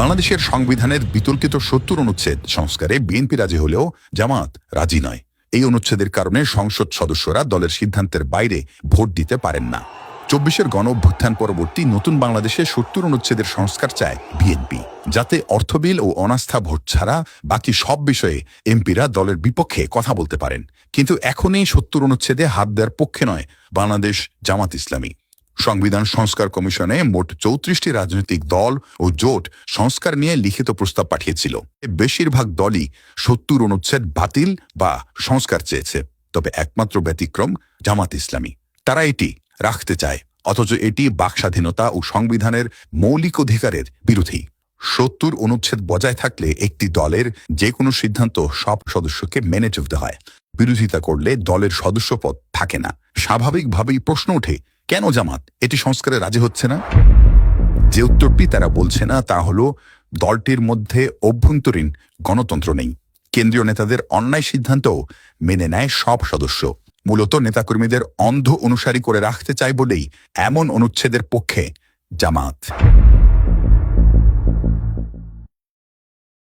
বাংলাদেশের সংবিধানের বিতর্কিত সত্তর অনুচ্ছেদ সংস্কারে বিএনপি রাজি হলেও জামাত রাজি নয়। এই অনুচ্ছেদের কারণে সংসদ সদস্যরা দলের সিদ্ধান্তের বাইরে ভোট দিতে পারেন না। চব্বিশের গণ অভ্যুত্থান পরবর্তী নতুন বাংলাদেশে সত্তর অনুচ্ছেদের সংস্কার চায় বিএনপি। যাতে অর্থবিল ও অনাস্থা ভোট ছাড়া বাকি সব বিষয়ে এমপিরা দলের বিপক্ষে কথা বলতে পারেন। কিন্তু এখনই সত্তর অনুচ্ছেদে হাত দেওয়ার পক্ষে নয় বাংলাদেশ জামাত ইসলামী। সংবিধান সংস্কার কমিশনে মোট চৌত্রিশটি রাজনৈতিক দল ও জোট সংস্কার নিয়ে লিখিত প্রস্তাব পাঠিয়েছিল। বেশিরভাগ দলই সত্তর অনুচ্ছেদ বাতিল বা সংস্কার চেয়েছে, তবে একমাত্র ব্যতিক্রম জামাত ইসলামী। তারা এটি রাখতে চায়, অথচ এটি বাকস্বাধীনতা ও সংবিধানের মৌলিক অধিকারের বিরোধী। সত্তর অনুচ্ছেদ বজায় থাকলে একটি দলের যে কোনো সিদ্ধান্ত সব সদস্যকে মেনে চলতে হয়। বিরোধিতা করলে দলের সদস্যপদ থাকে না। স্বাভাবিকভাবেই প্রশ্ন ওঠে কেন জামাত? এটি সংস্কারে রাজি হচ্ছে না? যে উত্তরটি তারা বলছে না, তা হল, দলটির মধ্যে অভ্যন্তরীণ গণতন্ত্র নেই। কেন্দ্রীয় নেতাদের অন্যায় সিদ্ধান্তও মেনে নেয় সব সদস্য। মূলত নেতাকর্মীদের অন্ধ অনুসারী করে রাখতে চায় বলেই এমন অনুচ্ছেদের পক্ষে জামাত।